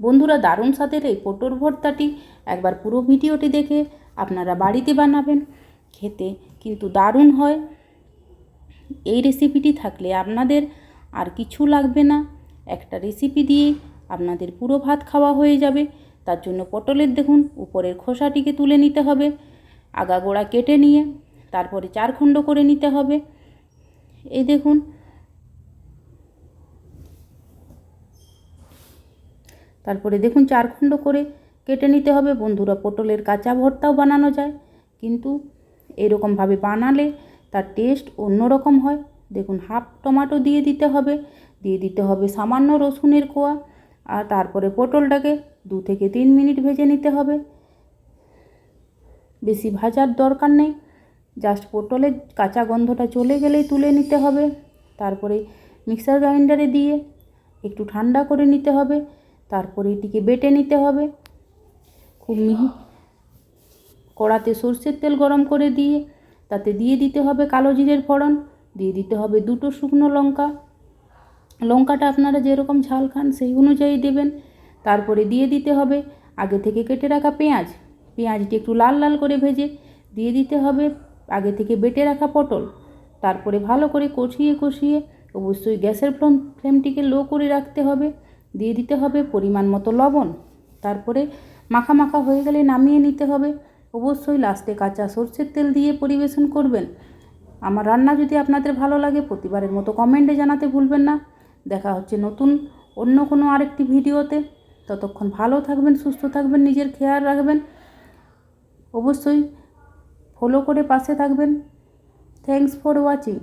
বন্ধুরা দারুণ স্বাদের এই পটোর ভর্তাটি। একবার পুরো ভিডিওটি দেখে আপনারা বাড়িতে বানাবেন। খেতে কিন্তু দারুণ হয়। এই রেসিপিটি থাকলে আপনাদের আর কিছু লাগবে না। একটা রেসিপি দিয়ে আপনাদের পুরো ভাত খাওয়া হয়ে যাবে। তার জন্য পটলের দেখুন, উপরের খোসাটিকে তুলে নিতে হবে। আগাগোড়া কেটে নিয়ে তারপরে চার খণ্ড করে নিতে হবে। এই দেখুন তারপরে দেখুন চার খণ্ড করে কেটে নিতে হবে। বন্ধুরা, পটলের কাঁচা ভর্তাও বানানো যায়। কিন্তু এরকমভাবে বানালে তার টেস্ট অন্যরকম হয়। দেখুন, হাফ টমাটো দিয়ে দিতে হবে। দিয়ে দিতে হবে সামান্য রসুনের কোয়া। আর তারপরে পটলটাকে দু থেকে তিন মিনিট ভেজে নিতে হবে। বেশি ভাজার দরকার নেই। জাস্ট পটলের কাঁচা গন্ধটা চলে গেলেই তুলে নিতে হবে। তারপরে মিক্সার গ্রাইন্ডারে দিয়ে একটু ঠান্ডা করে নিতে হবে। তারপরে এটিকে বেটে নিতে হবে। খুব মিহি কড়াতে সর্ষের তেল গরম করে দিয়ে তাতে দিয়ে দিতে হবে কালো জিরের ফোড়ন, দিয়ে দিতে হবে দুটো শুকনো লঙ্কা। লঙ্কাটা আপনারা যেরকম ঝাল খান সেই অনুযায়ী দেবেন। তারপরে দিয়ে দিতে হবে আগে থেকে কেটে রাখা পেঁয়াজ। পেঁয়াজটি একটু লাল লাল করে ভেজে দিয়ে দিতে হবে আগে থেকে বেটে রাখা পটল। তারপরে ভালো করে কষিয়ে কষিয়ে অবশ্যই গ্যাসের ফ্লেম ফ্লেমটিকে লো করে রাখতে হবে। দিয়ে দিতে হবে পরিমাণ মতো লবণ। তারপরে মাখা মাখা হয়ে গেলে নামিয়ে নিতে হবে। অবশ্যই লাস্টে কাঁচা সর্ষের তেল দিয়ে পরিবেশন করবেন। আমার রান্না যদি আপনাদের ভালো লাগে, প্রতিবারের মতো কমেন্টে জানাতে ভুলবেন না। দেখা হচ্ছে নতুন অন্য কোনো আরেকটি ভিডিওতে। ততক্ষণ ভালো থাকবেন, সুস্থ থাকবেন, নিজের খেয়াল রাখবেন। অবশ্যই ফলো করে পাশে থাকবেন। Thanks for watching